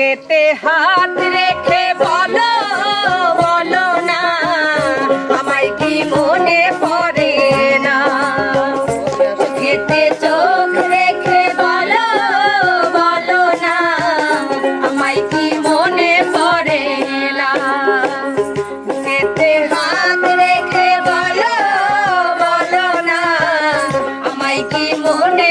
বুকেতে হাত রেখে বলো বলো না, আমায় কি মনে পড়ে না? এতে চোখ রেখে বলো বলো না, আমায় কি মনে পড়ে না? এতে হাত রেখে বলো বলো না, আমায় কি মনে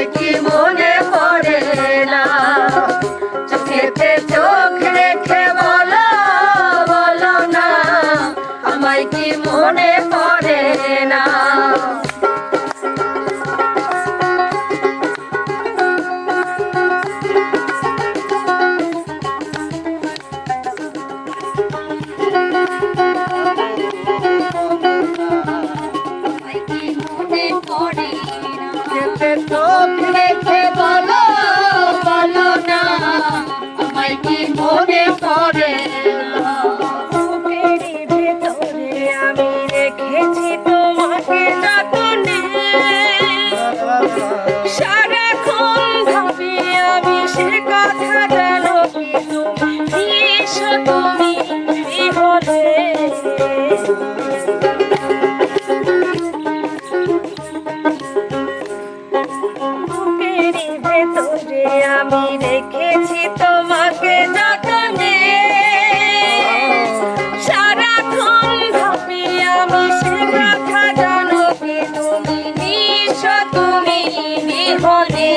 Ai, que তো ফিরেছে আমি দেখেছি তোমাকে যতনে সারাক্ষণ ভাবি আমি সে কথা জানো তুমি নিঃস তুমি হলে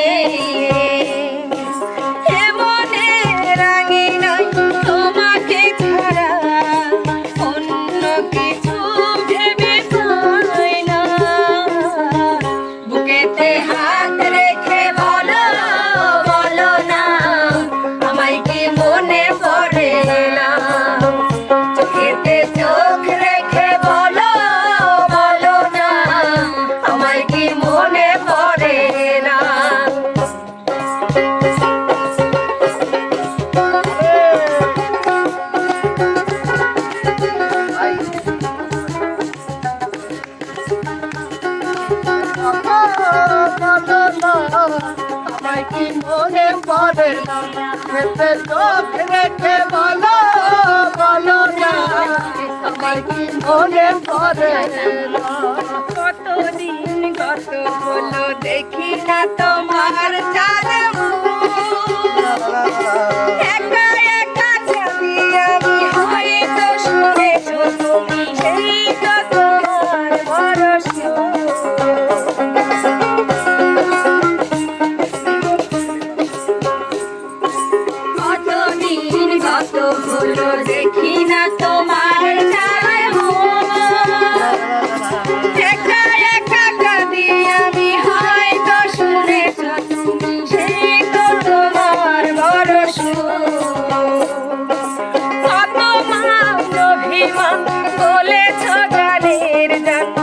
কি মনে পড়ে? না খেতে চোখ রেখে বলো বলো না। আমার কি মনে পড়ে? কতদিন কত হলো দেখি না তোমার। বলেছ জানের জান